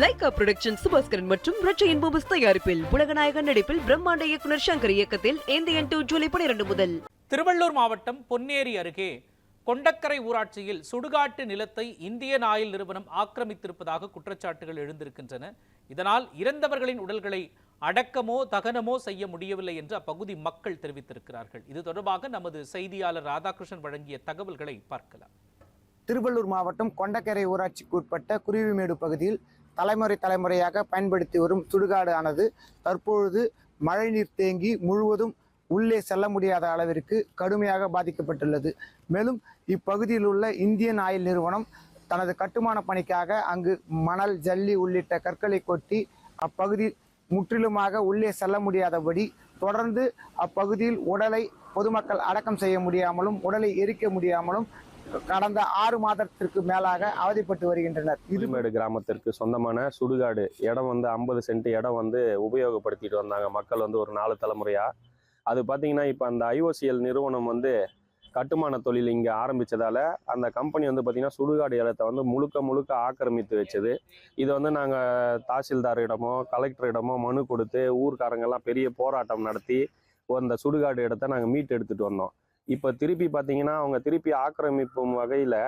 Lyca production Subaskaran மற்றும் ரச்சையின் பூபஸ் தயாரிப்பில் உலகநாயகன் நடிப்பில் பிரம்மாண்ட இயக்குனர் சங்கர் இயக்கத்தில் இந்தியன் டூ ஜூலை பனிரெண்டு முதல். திருவள்ளூர் மாவட்டம் பொன்னேரி அருகே கொண்டக்கரை ஊராட்சியில் சுடுகாட்டு நிலத்தை இந்தியன் ஆயில் நிறுவனம் ஆக்கிரமித்திருப்பதாக குற்றச்சாட்டுகள் எழுந்திருக்கின்றன. இதனால் இறந்தவர்களின் உடல்களை அடக்கமோ தகனமோ செய்ய முடியவில்லை என்று அப்பகுதி மக்கள் தெரிவித்திருக்கிறார்கள். இது தொடர்பாக நமது செய்தியாளர் ராதாகிருஷ்ணன் வழங்கிய தகவல்களை பார்க்கலாம். திருவள்ளூர் மாவட்டம் கொண்டக்கரை ஊராட்சிக்கு உட்பட்ட குருவிமேடு பகுதியில் தலைமுறை தலைமுறையாக பயன்படுத்தி வரும் சுடுகாடு ஆனது தற்பொழுது மழைநீர் தேங்கி முழுவதும் உள்ளே செல்ல முடியாத அளவிற்கு கடுமையாக பாதிக்கப்பட்டுள்ளது. மேலும் இப்பகுதியில் உள்ள இந்தியன் ஆயில் நிறுவனம் தனது கட்டுமான பணிக்காக அங்கு மணல் ஜல்லி உள்ளிட்ட கற்களை கொட்டி அப்பகுதி முற்றிலுமாக உள்ளே செல்ல முடியாதபடி தொடர்ந்து அப்பகுதியில் உடலை பொதுமக்கள் அடக்கம் செய்ய முடியாமலும் உடலை எரிக்க முடியாமலும் கடந்த ஆறு மாதத்திற்கு மேலாக அவதிப்பட்டு வருகின்றனர். இது கிராமத்திற்கு சொந்தமான சுடுகாடு. இடம் வந்து ஐம்பது சென்ட் இடம் வந்து உபயோகப்படுத்திட்டு வந்தாங்க. மக்கள் வந்து ஒரு நாலு தலைமுறையா. அது பார்த்தீங்கன்னா இப்போ அந்த ஐஓசிஎல் நிறுவனம் வந்து கட்டுமான தொழில் இங்கே ஆரம்பிச்சதால அந்த கம்பெனி வந்து பார்த்திங்கன்னா சுடுகாடு இடத்தை வந்து முழுக்க முழுக்க ஆக்கிரமித்து வச்சது. இது வந்து நாங்கள் தாசில்தாரிடமோ கலெக்டரிடமோ மனு கொடுத்து ஊர்க்காரங்கெல்லாம் பெரிய போராட்டம் நடத்தி அந்த சுடுகாடு இடத்த நாங்கள் மீட்டு எடுத்துகிட்டு வந்தோம். இப்போ திருப்பி பார்த்தீங்கன்னா அவங்க திருப்பி ஆக்கிரமிப்பும் வகையில்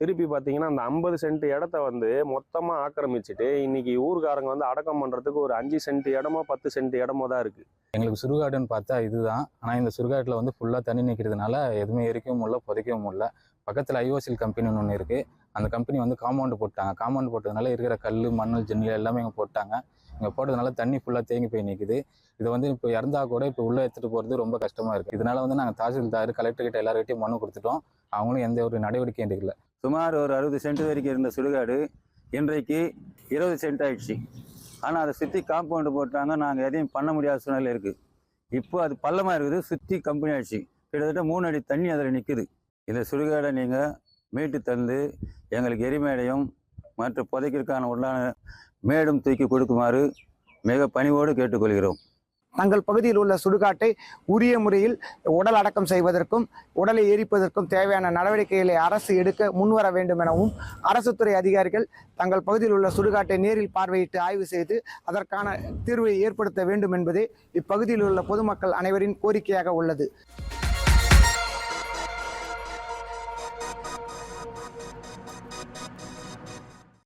திருப்பி பார்த்தீங்கன்னா அந்த ஐம்பது சென்ட் இடத்த வந்து மொத்தமாக ஆக்கிரமிச்சிட்டு இன்னைக்கு ஊர்காரங்க வந்து அடக்கம் பண்ணுறதுக்கு ஒரு அஞ்சு சென்ட் இடமோ பத்து சென்ட் இடமோ தான் இருக்குது எங்களுக்கு சுடுகாடுன்னு பார்த்தா இதுதான். ஆனால் இந்த சுடுகாட்டில் வந்து ஃபுல்லாக தண்ணி நிற்கிறதுனால எதுவுமே எரிக்கவும் முடியல புதைக்கவும் முடியல பக்கத்தில் ஐஓசில் கம்பெனின்னு ஒன்று இருக்குது அந்த கம்பெனி வந்து காம்பவுண்டு போட்டாங்க. காம்பவுண்டு போட்டதுனால இருக்கிற கல் மணல் ஜென்னல் எல்லாமே இங்கே போட்டாங்க. இங்கே போட்டதுனால தண்ணி ஃபுல்லாக தேங்கி போய் நிற்குது இதை வந்து இப்போ இறந்தா கூட இப்போ உள்ளே எடுத்துகிட்டு போகிறது ரொம்ப கஷ்டமாக இருக்குது இதனால் வந்து நாங்கள் தாசில்தார் கலெக்டர்கிட்ட எல்லாருக்கிட்டையும் மனு கொடுத்துட்டோம். அவங்களும் எந்த ஒரு நடவடிக்கையும் எடுக்கல. சுமார் ஒரு அறுபது சென்ட் வரைக்கும் இருந்த சுடுகாடு இன்றைக்கு இருபது சென்ட் ஆயிடுச்சு. ஆனால் அதை சுற்றி காம்பவுண்டு போட்டாங்க. நாங்கள் எதையும் பண்ண முடியாத சூழ்நிலை இருக்குது இப்போ அது பள்ளமாக இருக்குது. சுற்றி கம்பெனி ஆயிடுச்சு. கிட்டத்தட்ட மூணு அடி தண்ணி அதில் நிற்குது இந்த சுடுகாடை நீங்கள் மீட்டு தந்து எங்களுக்கு எரிமேடையும் மற்ற புதைக்கிற்கான உண்டான மேடும் தூக்கி கொடுக்குமாறு மிக பணிவோடு கேட்டுக்கொள்கிறோம். தங்கள் பகுதியில் உள்ள சுடுகாட்டை உரிய முறையில் உடல் அடக்கம் செய்வதற்கும் உடலை எரிப்பதற்கும் தேவையான நடவடிக்கைகளை அரசு எடுக்க முன்வர வேண்டும் எனவும் அரசு துறை அதிகாரிகள் தங்கள் பகுதியில் உள்ள சுடுகாட்டை நேரில் பார்வையிட்டு ஆய்வு செய்து அதற்கான தீர்வை ஏற்படுத்த வேண்டும் என்பதே இப்பகுதியில் உள்ள பொதுமக்கள் அனைவரின் கோரிக்கையாக உள்ளது.